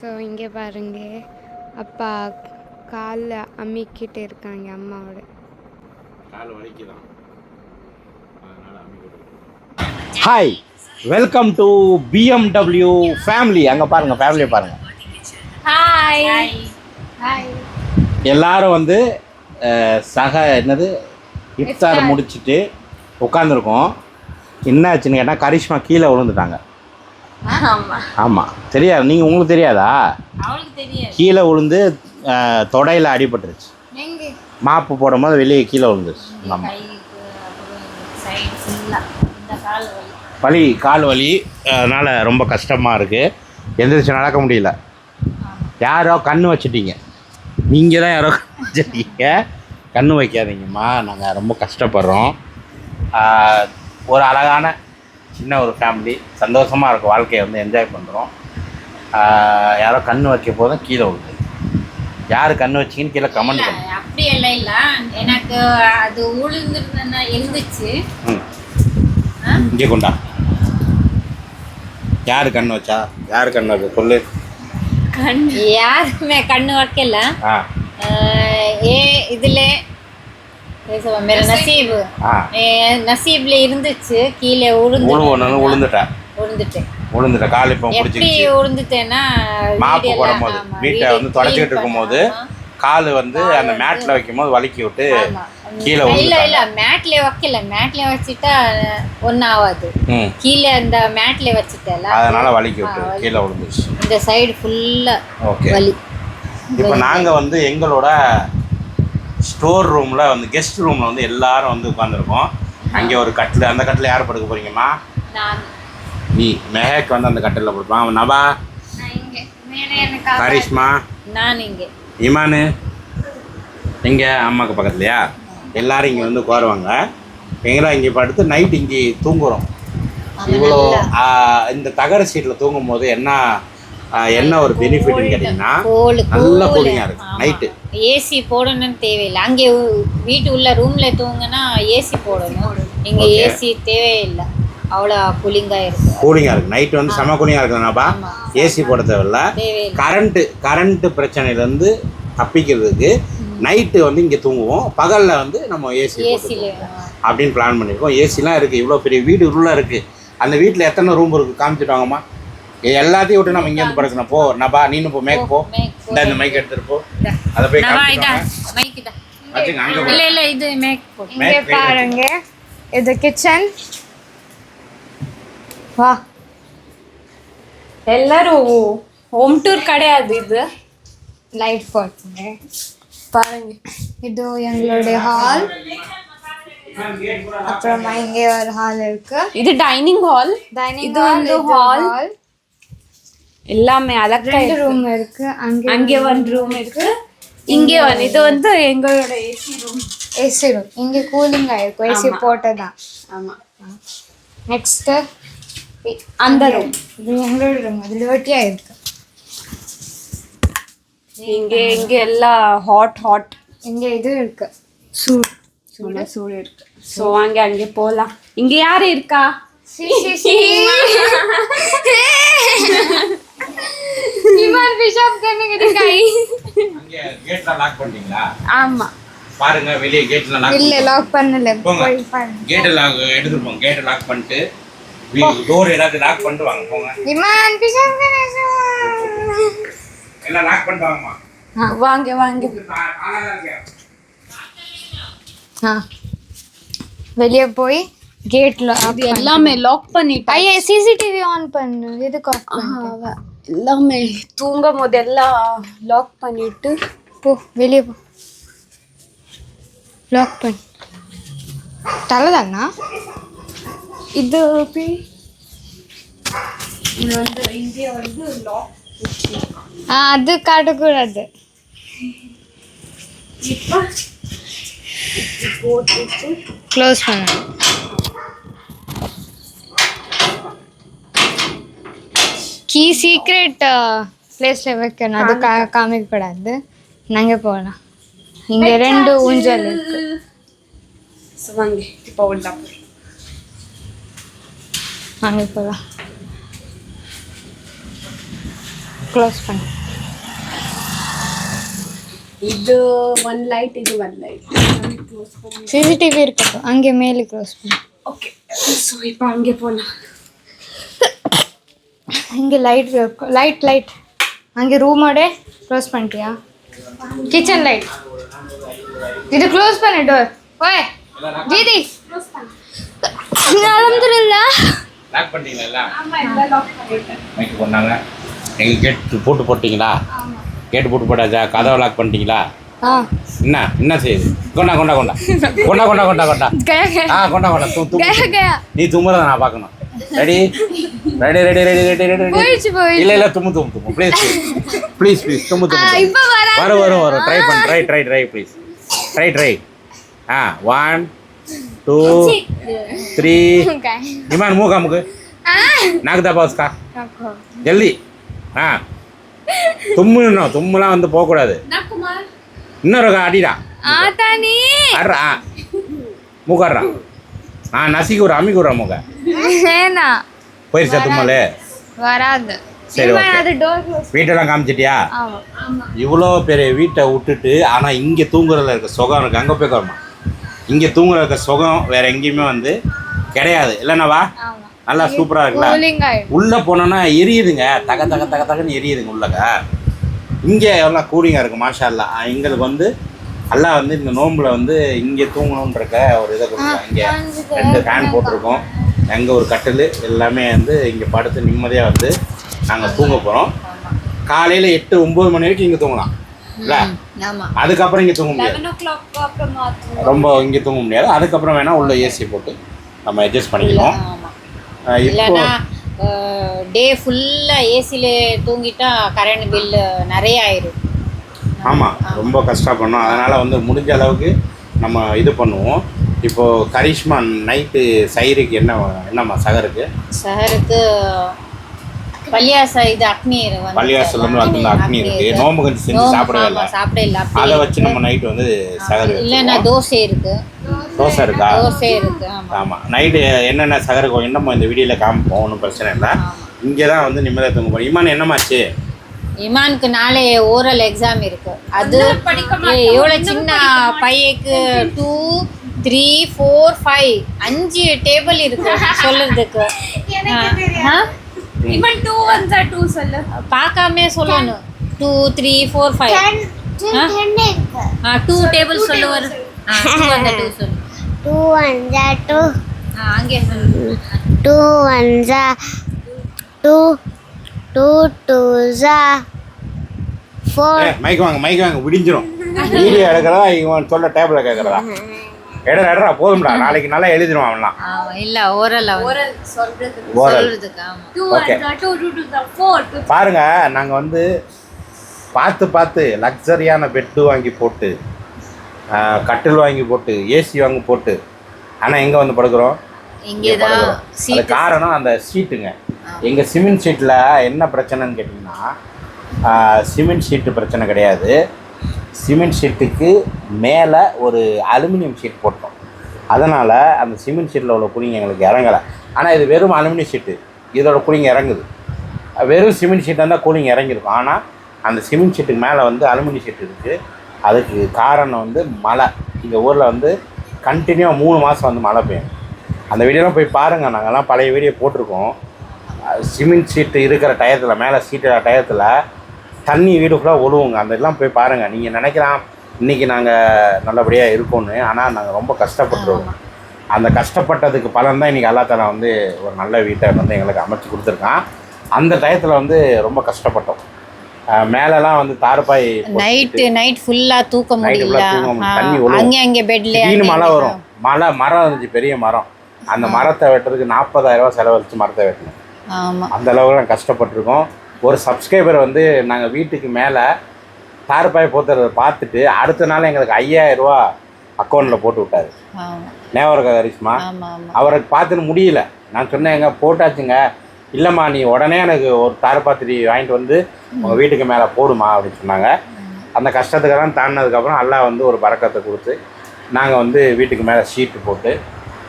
So இங்கே பாருங்க அப்பா காலில் அம்மிக்கிட்டு இருக்காங்க அம்மாவோட. Hi welcome to BMW family அங்கே பாருங்க ஃபேமிலியை பாருங்க. ஹாய் ஹாய் எல்லாரும் வந்து சக என்னது இஃப்தார் முடிச்சிட்டு உட்காந்துருக்கோம் என்ன ஆச்சுன்னு கேட்டால் கரிஷ்மா கீழே விழுந்துட்டாங்க. ஆமாம் தெரியாது. நீங்கள் உங்களுக்கு தெரியாதா? கீழே விழுந்து தொடையில அடிபட்டுருச்சு. மாப்பு போடும்போது வெளியே கீழே விழுந்துருச்சு ஆமாம் வலி. கால் வலி அதனால் ரொம்ப கஷ்டமாக இருக்குது எந்திரிச்சு நடக்க முடியல. யாரோ கண்ணு வச்சிட்டீங்க. நீங்கள் தான் யாரோ வச்சிட்டீங்க. கண்ணு வைக்காதீங்கம்மா. நாங்கள் ரொம்ப கஷ்டப்படுறோம். ஒரு அழகான சின்ன ஒரு ஃபேமிலி சந்தோஷமாக இருக்கும் வாழ்க்கையை வந்து என்ஜாய் பண்ணுறோம் யாரோ கண்ணு வைக்க போதும் கீழே விழுது. யார் கண்ணு வச்சிங்கன்னு கீழே கமெண்ட் பண்ணுங்க. அப்படி எல்லாம் இல்ல. எனக்கு அது உளுந்துருந்தா இருந்துச்சு ம். இங்கே கொண்டா. யார் கண்ணு வச்சா? யார் கண்ணு வச்சா சொல்லு. கண் யாருமே கண்ணு வைக்கல. ஏ இதுல மேர நசீப். நசீப்ல இருந்துச்சு கீழே உளுந்து உழுவணும் விழுந்துட்டேன் உளுந்துட்டேன் விழுந்துட்டேன் கால் இப்போ எப்படி உளுந்துட்டேன்னா மாப்பு போடும் போது வீட்டை வீடு வந்து தொடச்சிக்கிட்டு இருக்கும்போது கால் வந்து அந்த மேட்டில் வைக்கும் போது வலிக்கி விட்டு. கீழே இல்ல இல்ல மேட்ல வைக்கல. மேட்ல வச்சுட்டா ஒன்னும் ஆகாது கீழே அந்த மேட்ல வச்சுட்டல. அதனால வலிக்கி விட்டு கீழே விழுந்துச்சு இந்த சைடு ஃபுல்லா ஓகே. வலி. இப்போ நாங்கள் வந்து எங்களோட ஸ்டோர் ரூமில் வந்து கெஸ்ட் ரூமில் வந்து எல்லாரும் வந்து உட்காந்துருக்கோம் அங்கே ஒரு கட்டில் அந்த கட்டில் யார் படுக்க போறீங்கம்மா? நான். நீ மெஹேக் வந்து அந்த கட்டிலில் படுப்பான். அவன் நபா? கரிஷ்மா நான் இங்க. இமானு? எங்க அம்மாக்கு பக்கத்துலையா? எல்லாரும் இங்கே வந்து உட்காருவாங்க. எங்கெல்லாம் இங்கே படுத்து நைட் இங்கே தூங்குறோம். இவ்வளோ இந்த தகர சீட்டில் தூங்கும் போது என்ன என்ன ஒரு பெனிஃபிட்னு கேட்டிங்கன்னா நல்ல கூலிங்காக இருக்கு நைட்டு ஏசி போடணும்னு தேவையில்லை. அங்கே வீட்டு உள்ள ரூம்ல தூங்குனா ஏசி போடணும். இங்க. ஏசி தேவையில்லை. அவ்வளோ கூலிங்கா இருக்கு. கூலிங்காக இருக்குது நைட் வந்து செம கூலிங்காக இருக்குதுனாப்பா. ஏசி போட தேவையில்ல. கரண்ட்டு கரண்ட்டு பிரச்சனையிலேருந்து தப்பிக்கிறதுக்கு நைட்டு வந்து இங்கே தூங்குவோம். பகலில் வந்து நம்ம ஏசி ஏசில அப்படின்னு பிளான் பண்ணியிருக்கோம் ஏசிலாம் இருக்குது இவ்வளோ பெரிய வீடு உள்ள இருக்குது அந்த வீட்டில் எத்தனை ரூம் இருக்குது காமிச்சிட்டு வாங்கம்மா. ஏ, எல்லாத்தையும் விட்டு நம்ம இங்கேருந்து படுக்கணும் போ நபா நீனு போ மேக் போ. மேக் போ. இந்த இந்த மைக் எடுத்துட்டு போ. அதை போய். மைக் இதா வச்சுங்க அங்கே இல்ல இல்ல இது மேக் போடு இங்கே பாருங்க. இது கிச்சன் வா. எல்லாரும் ஹோம் டூர் கிடையாது இது. லைட் போட்டுங்க பாருங்க. இது எங்களுடைய ஹால் அப்புறமா இங்கே ஒரு ஹால் இருக்கு. இது டைனிங் ஹால் டைனிங் இது வந்து hall. எல்லாமே அழகா. ரூம் இருக்கு. அங்கே அங்கே ஒன் ரூம் இருக்கு. இங்கே ஒன் இது வந்து எங்களோட ஏசி ரூம் ஏசி ரூம் இங்கே கூலிங் ஆயிருக்கும் ஏசி. போட்டதான் ஆமா. நெக்ஸ்ட் அந்த ரூம் இது எங்களோட ரூம் அது லிபர்ட்டியா இருக்கு இங்க இங்க எல்லாம் ஹாட் ஹாட் இங்க இது இருக்கு. சூடு. சூடு. சூடு இருக்கு. ஸோ அங்க அங்கே போலாம். இங்க யாரு இருக்கா? சி சி சி. இமான் பிஷாப் கண்ணுகிட்ட கை அங்க கேட்ல லாக் பண்ணீங்களா ஆமா. பாருங்க வெளிய கேட்ல லாக் இல்ல லாக் பண்ணல. போய் பாருங்க. லாக் எடுத்து போங்க. கேட் லாக் பண்ணிட்டு டோர் எல்லாத்தையும் லாக் பண்ணிட்டு வாங்க. போங்க. இமான் பிஷாப் கணேஷ் எல்லாம் லாக் பண்ணிட்டு வாங்கம்மா. வாங்க வாங்க. வெளியே போய் கேட்ல அது எல்லாமே லாக் பண்ணிட்டு. ஐயா சிசிடிவி ஆன் பண்ணு. எதுக்கு ஆஃப் பண்ணுவ எல்லாமே தூங்கும் போது எல்லாம் லாக் பண்ணிட்டு போ வெளிய போ. லாக் பண்ணு. தலதானா? இது போய் இது வந்து இங்கே வந்து லாக் ஆ அது காட்டக்கூடாது இப்போ போட்டுட்டு க்ளோஸ் பண்ணு. ಕೀ ಸೀಕ್ರೆಟ್ ಪ್ಲೇಸ್ ಇರ್ಬೇಕೇನೋ ಅದು ಕಾಮಿಗೆ ಕೂಡ ಅದು ನಂಗೆ ಪೋಣ ಹಿಂಗೆ ಎರಡು ಉಂಜಲ್ ಸೊ ಹಂಗೆ ದೀಪ ಉಲ್ಲಾಪುರ ಹಂಗೆ ಪೋಲ ಕ್ಲೋಸ್ ಮಾಡಿ ಇದು ಒನ್ ಲೈಟ್ ಇದು one light C C T V ಇರ್ಬೇಕು ಹಂಗೆ ಮೇಲೆ ಕ್ಲೋಸ್ ಮಾಡಿ ಓಕೆ ಸೊ ಇಪ್ಪ ಹಂಗೆ ಪೋಣ இங்கே லைட் லைட் லைட் அங்கே ரூமோட க்ளோஸ் பண்ணிட்டியா? கிச்சன் லைட் இது க்ளோஸ் பண்ணு டோர் ஓய் ஜீதி. அலமதுல்லா லாக் பண்ணிட்டீங்களா மைக்கு பண்ணாங்க எங்கள் கேட்டு போட்டு போட்டிங்களா? கேட்டு போட்டு போட்டாச்சா? கதவை லாக் பண்ணிட்டீங்களா? என்ன? என்ன செய்யுது? கொண்டா கொண்டா கொண்டா. கொண்டா கொண்டா கொண்டா கொண்டா. ஆ கொண்டா கொண்டா. நீ தும்முறத நான் பார்க்கணும். Ready ready ready ready ready ready ready போயிடுச்சு போயிடுச்சு. இல்ல இல்ல தும்மு தும்மு தும்மு. ப்ளீஸ் ப்ளீஸ் ப்ளீஸ் தும்மு தும்மு தும்மு. இப்போ வர வரும் வரும் வரும். ட்ரை பண்ணு try try try please try try ah one two three Iman மூக்கா முக்கு. நாக்கு தாப்பா உஸ்கா ஜல்தி ஆ. தும்முன்னு தும்முலாம் வந்து போகக்கூடாது. இன்னொரு அடிடா. ஆத்தா நீ அட்ரா மூக்காடுறா ஆ நசிக்குற அமிக்குற மூக்க ஏனா போயிருச்சா தும்மலே? வராது. சரி, இவன் okay. அது டோர் க்ளோஸ் வீட்டெல்லாம் காமிச்சிட்டியா? ஆமா. இவ்வளோ பெரிய வீட்டை விட்டுட்டு ஆனால் இங்கே தூங்குறதுல இருக்க சுகம் இருக்கு. அங்கே போய் வரமா இங்கே தூங்குறதுல இருக்க சுகம் வேற எங்கேயுமே வந்து கிடையாது. இல்லைனாவா ஆமா. நல்லா சூப்பராக இருக்குல்ல கூலிங் ஆயிடும். உள்ளே போனோன்னா எரியுதுங்க. தக தக தக தகன்னு எரியுதுங்க உள்ளக இங்கே எல்லாம் கூலிங்காக இருக்குது மாஷா அல்லா எங்களுக்கு வந்து எல்லாம் வந்து இந்த நோம்பில் வந்து இங்கே தூங்கணுன்றக்க ஒரு இதை கொடுக்குறோம் இங்கே ரெண்டு ஃபேன் போட்டிருக்கோம். அங்கே ஒரு கட்டில் எல்லாமே வந்து இங்கே படுத்து நிம்மதியாக வந்து நாங்கள் தூங்க போகிறோம் காலையில் எட்டு ஒம்பது மணி வரைக்கும் இங்கே தூங்கலாம். இல்லை? ஆமா. அதுக்கப்புறம் இங்கே தூங்க முடியாது. ரொம்ப இங்கே தூங்க முடியாது. அதுக்கப்புறம் வேணால் உள்ள ஏசி போட்டு நம்ம அட்ஜஸ்ட் பண்ணிக்கலாம் இப்போ இல்லைன்னா டே ஃபுல்லாக ஏசியில் தூங்கிட்டா கரண்ட் பில்லு நிறைய ஆயிரும். ஆமாம் ரொம்ப கஷ்டப்படணும். அதனால் வந்து முடிஞ்ச அளவுக்கு நம்ம இது பண்ணுவோம். இப்போது கரிஷ்மா நைட்டு சைருக்கு என்ன என்னம்மா சகருக்கு? சஹருக்கு பள்ளியாச இது அக்னி வந்து பள்ளியாசலேருந்து வந்து அக்னி இருக்கு நோம்பு கஞ்சி செஞ்சு சாப்பிடவே இல்லை. சாப்பிட இல்லை. அதை வச்சு நம்ம நைட்டு வந்து சகரு இல்லைன்னா தோசை இருக்கு. தோசை இருக்கா? தோசை இருக்கு ஆமா. ஆமாம் நைட்டு என்னென்ன சகருக்கு என்னமோ இந்த வீடியோவில் காமிப்போம் ஒன்றும் பிரச்சனை இல்லை. இங்கே தான் வந்து நிம்மதியாக தூங்க போகிறோம் இமான் என்னமாச்சு இமானுக்கு நாளே ஓரல் எக்ஸாம் இருக்கு. அது எவ்வளோ சின்ன பையக்கு டூ த்ரீ ஃபோர் ஃபைவ் அஞ்சு டேபிள் இருக்கு சொல்லுறதுக்கு இவன் டூ வந்தா சொல்லு. பார்க்காம சொல்லணும். Two three four five two table சொல்லுவார் டூ வந்தா டூ அங்கே டூ வந்தா டூ டூ டூ ஜா. ஃபோர் மைக் வாங்க மைக் வாங்க விடிஞ்சிரும். வீடியோ எடுக்கிறதா இவன் சொல்ல டேபிளில் கேட்கறதா எடா எடா போதும்டா. நாளைக்கு நல்லா எழுதிடும் அவன்லாம். இல்ல ஓரல் ஓரல் சொல்றதுக்கு. ஓகே பாருங்க நாங்க வந்து பார்த்து பார்த்து லக்ஸரியான பெட்டு வாங்கி போட்டு கட்டில் வாங்கி போட்டு ஏசி வாங்கி போட்டு ஆனால் எங்கே வந்து படுக்கிறோம்? இங்கே காரணம் அந்த சீட்டுங்க எங்கள் சிமெண்ட் ஷீட்டில் என்ன பிரச்சனைன்னு கேட்டிங்கன்னா சிமெண்ட் ஷீட்டு பிரச்சனை கிடையாது. சிமெண்ட் ஷீட்டுக்கு மேலே ஒரு அலுமினியம் ஷீட் போட்டோம். அதனால் அந்த சிமெண்ட் ஷீட்டில் உள்ள குழிங்க எங்களுக்கு இறங்கலை. ஆனால் இது வெறும் அலுமினியம் ஷீட்டு இதோட குழிங்க இறங்குது. வெறும் சிமெண்ட் ஷீட்டாக இருந்தால் கூலிங் இறங்கியிருக்கும் ஆனால் அந்த சிமெண்ட் ஷீட்டுக்கு மேலே வந்து அலுமினியம் ஷீட் இருக்குது அதுக்கு காரணம் வந்து மழை. இந்த ஊரில் வந்து கண்டினியூவாக மூணு மாதம் வந்து மழை பெய்யும். அந்த வீடியோலாம் போய் பாருங்கள் நாங்கள்லாம் பழைய வீடியோ போட்டிருக்கோம். சிமெண்ட் ஷீட்டு இருக்கிற டயத்தில் மேலே சீட்டு டயத்தில் தண்ணி வீடு ஃபுல்லாக ஒழுவுங்க அந்த இதெல்லாம் போய் பாருங்கள் நீங்கள் நினைக்கலாம் இன்றைக்கி நாங்கள் நல்லபடியாக இருக்கோன்னு ஆனால் நாங்கள் ரொம்ப கஷ்டப்பட்டுருவோம் அந்த கஷ்டப்பட்டதுக்கு பலன் தான் இன்றைக்கி அல்லா தலா வந்து ஒரு நல்ல வீட்டை வந்து எங்களுக்கு அமைச்சு கொடுத்துருக்கான். அந்த டயத்தில் வந்து ரொம்ப கஷ்டப்பட்டோம். மேலெல்லாம் வந்து தார்பாய் நைட்டு நைட் ஃபுல்லா தூக்க முடியல. தண்ணி ஒழுகும். அங்கே அங்கே பெட்ல திடீர்னு மழை வரும். மழை மரம் இருந்துச்சு பெரிய மரம். அந்த மரத்தை வெட்டுறதுக்கு நாற்பதாயிரம் ரூபாய் செலவழிச்சு மரத்தை வெட்டணும் ஆமா. அந்த அளவுக்கு நாங்கள் கஷ்டப்பட்டிருக்கோம். ஒரு சப்ஸ்கிரைபர் வந்து நாங்கள் வீட்டுக்கு மேலே தார்பாய் போத்துறதை பார்த்துட்டு அடுத்த நாள் எங்களுக்கு ஐயாயிரம் ரூபா அக்கௌண்ட்டில் போட்டு விட்டாரு. ஞாபகம் இருக்கா கரிஷ்மா அவருக்கு பார்த்துட்டு முடியல. நான் சொன்னேன் எங்க போட்டாச்சுங்க. இல்லைம்மா நீ உடனே எனக்கு ஒரு தார்பாத்திரி வாங்கிட்டு வந்து உங்கள் வீட்டுக்கு மேலே போடுமா அப்படின்னு சொன்னாங்க. அந்த கஷ்டத்துக்கெல்லாம் தாண்டினதுக்கப்புறம் அல்லாஹ் வந்து ஒரு பறக்கத்தை கொடுத்து நாங்கள் வந்து வீட்டுக்கு மேலே ஷீட்டு போட்டு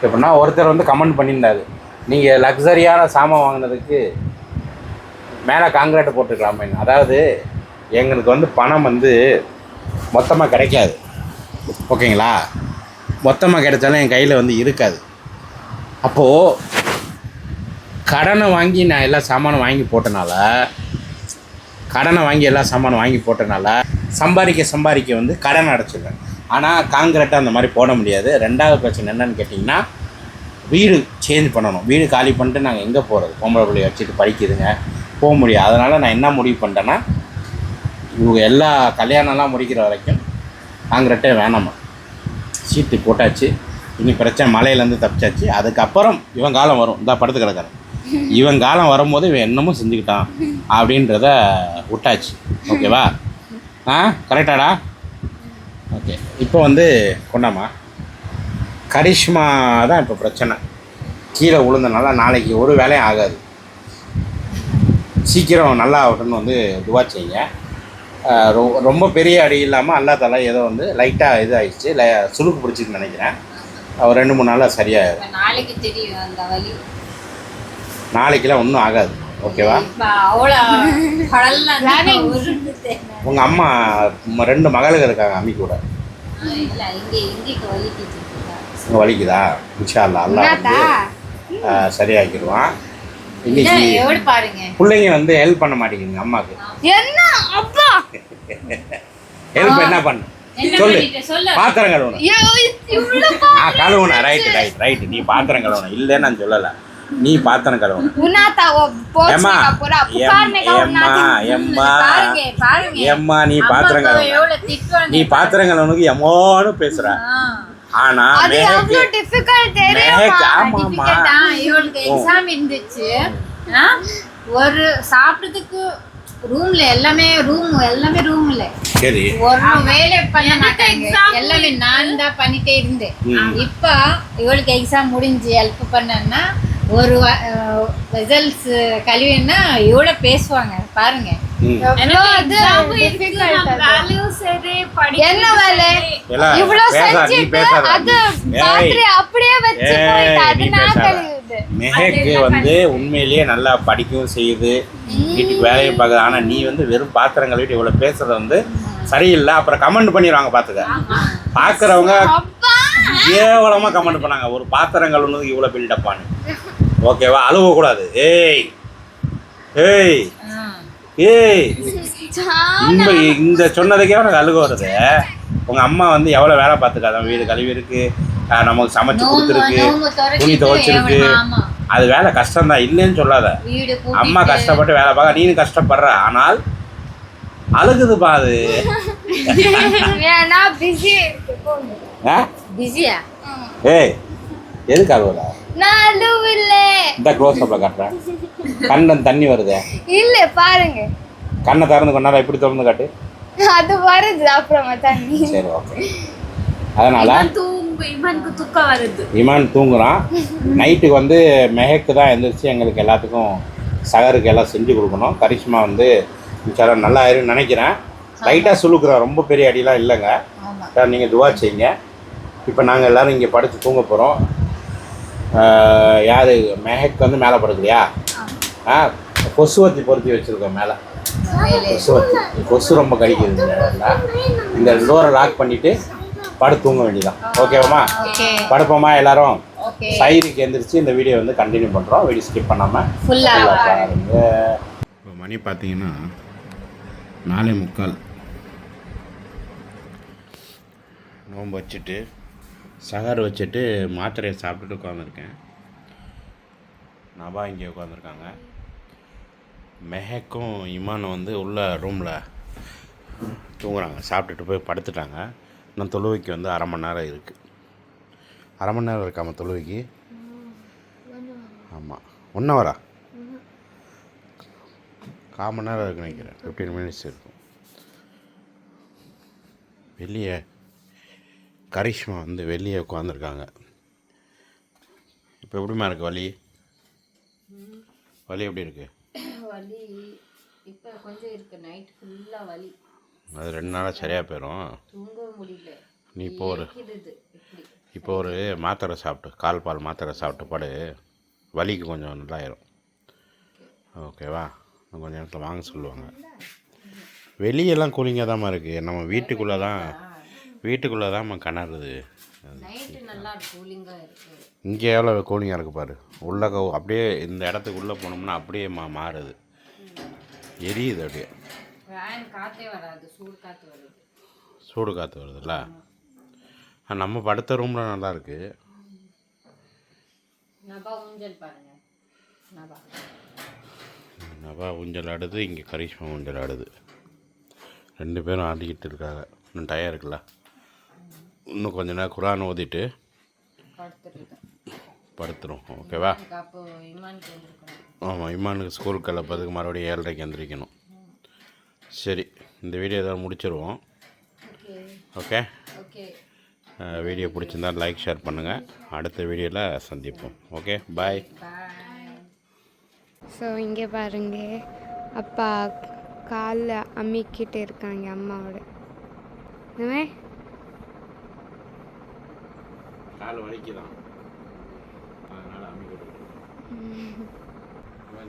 எப்படின்னா ஒருத்தர் வந்து கமெண்ட் பண்ணியிருந்தாரு. நீங்கள் லக்ஸரியான சாமான் வாங்கினதுக்கு மேலே காங்கிரீட் போட்டுக்கலாமே. அதாவது எங்களுக்கு வந்து பணம் வந்து மொத்தமாக கிடைக்காது. ஓகேங்களா? மொத்தமாக கிடைச்சாலும் என் கையில் வந்து இருக்காது. அப்போது கடனை வாங்கி நான் எல்லா சாமானும் வாங்கி போட்டனால கடனை வாங்கி எல்லா சாமானும் வாங்கி போட்டனால சம்பாதிக்க சம்பாதிக்க வந்து கடன் அடைச்சிடுவேன் ஆனால் காங்கிரட்டாக அந்த மாதிரி போட முடியாது. ரெண்டாவது பிரச்சனை என்னன்னு கேட்டிங்கன்னா வீடு சேஞ்ச் பண்ணணும். வீடு காலி பண்ணிட்டு நாங்கள் எங்கே போகிறது பொம்பளை பிள்ளைய வச்சுட்டு படிக்குதுங்க போக முடியாது. அதனால் நான் என்ன முடிவு பண்ணிட்டேன்னா இவங்க எல்லா கல்யாணம்லாம் முடிக்கிற வரைக்கும் காங்கிரட்டே வேணாமா? சீட்டு போட்டாச்சு. இனி பிரச்சனை மலையிலேருந்து தப்பிச்சாச்சு. அதுக்கப்புறம் இவன் காலம் வரும். இந்த படுத்து கிடக்கிறேன். இவன் காலம் வரும்போது இவன் என்னமோ செஞ்சுக்கிட்டான் அப்படின்றத விட்டாச்சு. ஓகேவா ஆ கரெக்டாடா ஓகே இப்போ வந்து கொண்டாமா? கரிஷ்மா தான் இப்போ பிரச்சனை. கீழே விழுந்தனால நாளைக்கு ஒரு வேலையும் ஆகாது. சீக்கிரம் நல்லா ஆகட்டும்னு வந்து துவா செய்யுங்க. ரொம்ப பெரிய அடி இல்லாமல் அல்லா தலா ஏதோ வந்து லைட்டாக இது ஆயிடுச்சு லை சுளுக்கு பிடிச்சின்னு நினைக்கிறேன். ஒரு ரெண்டு மூணு நாளில் சரியாயிடும் நாளைக்கு தெரியும் அந்த வலி. நாளைக்கெல்லாம் ஒன்றும் ஆகாது. ஓகேவா. உங்கள் அம்மா ரெண்டு மகளுங்க இருக்காங்க அம்மி கூட. இல்ல இங்க இங்கேக்கு வலிக்குது? இன்ஷா அல்லா அல்லா வந்து சரியாக்கிடுவான். இன்னைக்கு பாருங்க. பிள்ளைங்க வந்து ஹெல்ப் பண்ண மாட்டேங்குதுங்க அம்மாவுக்கு என்ன? அப்பா! ஹெல்ப் என்ன பண்ணு? சொல்லு. பாத்திரம் கழுவணும் ஆ கழுவுன. ரைட் ரைட் ரைட் நீ பாத்திரம் கழுவணும் இல்லைன்னு நான் சொல்லலை. நீ பாத்திரம் கழுவணும் எம்மா நீ பாத்திரம் கழுவணும் நீ பாத்திரம் கழுவனுக்கு எம்மோன்னு பேசுற. ஆனா அது எவ்வளவு டிஃபிகல்ட் தெரியுமா? இவளுக்கு எக்ஸாம் இருந்துச்சு. ஆ? ஒரு சாப்பிட்டதுக்கு ரூம்ல எல்லாமே ரூம் எல்லாமே ரூம்ல சரி. ஒரு வேலை பண்ண மாட்டாங்க. எல்லாமே நான் தான் பண்ணிட்டே இருந்தேன். இப்ப இவளுக்கு எக்ஸாம் முடிஞ்சு ஹெல்ப் பண்ணேன்னா ஒரு ரிசல்ட்ஸ் கழுவினா இவ்வளவு பேசுவாங்க. பாருங்க. அது. என்ன வேலை? எல்லாம் இவ்வளோ பேசாத, நீ செஞ்சுட்டு. அது ஏய். பாத்திரி அப்படியே வச்சு ஏய், போயிட்டு அது நீ நான் பேசாத. கழுவுது மெஹக்கு வந்து உண்மையிலேயே நல்லா படிக்கவும் செய்யுது. வீட்டுக்கு வேலையும் பார்க்குது. ஆனால் நீ வந்து வெறும் பாத்திரம் கழுவிட்டு இவ்வளோ பேசுறது வந்து சரியில்லை. அப்புறம் கமெண்ட் பண்ணிடுவாங்க பார்த்துக்க. பார்க்குறவங்க அப்பா! கேவலமாக கமெண்ட் பண்ணாங்க. ஒரு பாத்திரம் கழுவுனதுக்கு இவ்வளோ பில்டப்பான்னு ஓகேவா? அழுவக்கூடாது. ஏய் ஏய் ஏய் இந்த இந்த சொன்னதுக்கே உனக்கு அழுக வருது. உங்கள் அம்மா வந்து எவ்வளோ வேலை பார்த்துக்காதான் வீடு கழுவி இருக்கு நமக்கு சமைச்சு கொடுத்துருக்கு துணி துவைச்சிருக்கு. அது வேலை கஷ்டம்தான் இல்லைன்னு சொல்லாத. அம்மா கஷ்டப்பட்டு வேலை பார்க்க நீனும் கஷ்டப்படுற. ஆனால் ஆ? பிஸியா ஏய் எதுக்கு அழுகுதா அழுவில்ல இந்த க்ளோஸ் அப்பில் காட்டுறேன். கண்ணன் தண்ணி வருதே. இல்ல பாருங்க. கண்ணை திறந்து கொண்டாட இப்படி திறந்து காட்டு. அது வருது அப்புறமா தண்ணி. சரி ஓகே அதனால தூங்கு இவனுக்கு தூக்கம் வருது. இமான் தூங்குறான். நைட்டுக்கு வந்து மெஹக்கு தான் எந்திரிச்சு எங்களுக்கு எல்லாத்துக்கும் சகருக்கு எல்லாம் செஞ்சு கொடுக்கணும். கரிஷ்மா வந்து சில நல்லா ஆயிரும்னு நினைக்கிறேன். லைட்டாக சுழுக்குறோம் ரொம்ப பெரிய அடிலாம் இல்லைங்க. சார் நீங்கள் துவா செய்யுங்க. இப்போ நாங்கள் எல்லோரும் இங்கே படுத்து தூங்க போகிறோம் யார்? மெஹக் வந்து மேலே படுக்கலையா? ஆ கொசுவத்தி பொருத்தி வச்சுருக்கோம் மேலே. கொசுவத்தி கொசு ரொம்ப கடிக்குது இந்த டோரை லாக் பண்ணிவிட்டு படுத்து தூங்க வேண்டியதான் ஓகேவாம்மா? ஓகே. படுப்போமா எல்லாரும்? சைடுக்கு எந்திரிச்சு இந்த வீடியோ வந்து கண்டினியூ பண்ணுறோம் வீடியோ ஸ்கிப் பண்ணாமல் இப்போ மணி பார்த்தீங்கன்னா நாலே முக்கால். நோன்பு வச்சுட்டு சகர் வச்சுட்டு மாத்திரையை சாப்பிட்டுட்டு உட்காந்துருக்கேன். நபா இங்கே உட்காந்துருக்காங்க. மெஹக்கும் இமானும் வந்து உள்ள ரூமில் தூங்குறாங்க. சாப்பிட்டுட்டு போய் படுத்துட்டாங்க. இன்னும் தொழுவைக்கு வந்து அரை மணி நேரம் இருக்குது அரை மணி நேரம் இருக்காமல் தொழுவைக்கு ஆமாம் ஒன் ஹவரா கால் மணி நேரம் இருக்குன்னு நினைக்கிறேன். ஃபிஃப்டீன் மினிட்ஸ் இருக்கும். வெளியே கரிஷ்மா வந்து வெளியே உட்காந்துருக்காங்க இப்போ எப்படிம்மா இருக்குது வலி? வலி எப்படி இருக்குது வலி இப்ப கொஞ்சம் இருக்கு. நைட் ஃபுல்லா வலி. அது ரெண்டு நாளாக சரியாக போயிடும் தூங்க முடியல. நீ இப்போ ஒரு இப்போ ஒரு மாத்திரை சாப்பிட்டு கால் பால் மாத்திரை சாப்பிட்டு படு. வலிக்கு கொஞ்சம் நல்லாயிரும். ஓகேவா இன்னும் கொஞ்ச நேரத்தில் வாங்க சொல்லுவாங்க. வெளியெல்லாம் கூலிங்காக தாம்மா இருக்குது நம்ம வீட்டுக்குள்ளே தான் வீட்டுக்குள்ளே தான்மா கிணறுது இங்கே எவ்வளோ கூலிங்காக இருக்குது பாரு. உள்ள அப்படியே இந்த இடத்துக்கு உள்ளே போனோம்னா அப்படியே மா மாறுது. எரியுது அப்படியே. சூடு காற்று வருதுல்ல? ஆ, நம்ம படுத்த ரூமில் நல்லா இருக்கு. நபா ஊஞ்சல் ஆடுது இங்கே கரிஷ்மா ஊஞ்சல் ஆடுது. ரெண்டு பேரும் ஆடிக்கிட்டு இருக்காங்க. இன்னும் டயம் இருக்குல்ல? இன்னும் கொஞ்ச நேரம் குரான் ஓதிட்டு படுத்துரும். ஓகேவா ஆமாம் இம்மானுக்கு ஸ்கூல் கிளப்பதுக்கு மறுபடியும் ஏழரைக்கு எந்திரிக்கணும். சரி இந்த வீடியோ தான் முடிச்சிருவோம். ஓகே. வீடியோ பிடிச்சிருந்தா லைக் ஷேர் பண்ணுங்கள் அடுத்த வீடியோவில் சந்திப்போம். ஓகே பாய் ஸோ இங்கே பாருங்க. அப்பா காலில் அம்மிக்கிட்டு இருக்காங்க அம்மாவோட. கால் வலிக்குதான்.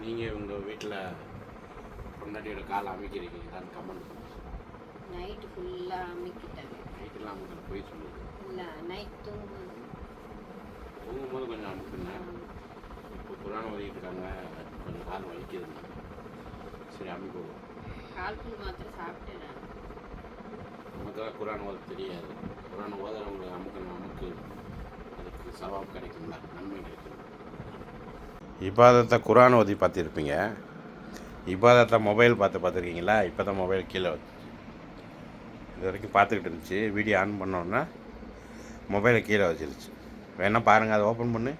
நீங்கள் உங்கள் வீட்டில் பொண்டாட்டியோட கால் அமைக்கிறீங்களான்னு கமெண்ட் பண்ணுங்க. நைட்டு ஃபுல்லாக அமுக்கிட்டாங்க. நைட்டெல்லாம் அமுக்கிற போய் சொல்லுங்க. இல்லை நைட் தூங்கும். தூங்கும்போது கொஞ்சம் அமுக்குங்க இப்போ குரான் ஓதிக்கிட்டு இருக்காங்க. கொஞ்சம் கால் வலிக்குதுங்க. சரி அம்மி போடுவோம் கால்புல் மாத்திரம் சாப்பிட்டேன் நான். நமக்கு தான் குரான் ஓத தெரியாது. குரான் ஓதுறவங்களுக்கு அமுக்கு அமுக்கு அதுக்கு சவாப் கிடைக்கும்ல. நன்மை கிடைக்கும். இபாதத்தை குரான் ஓதி பார்த்துருப்பீங்க. இபாதத்தை மொபைல் பார்த்து பார்த்துருக்கீங்களா? இப்போ தான் மொபைல் கீழே வச்சு இது வரைக்கும் பார்த்துக்கிட்டு இருந்துச்சு. வீடியோ ஆன் பண்ணோன்னா மொபைலை கீழே வச்சிருச்சு. வேணால் பாருங்கள் அதை ஓப்பன் பண்ணு.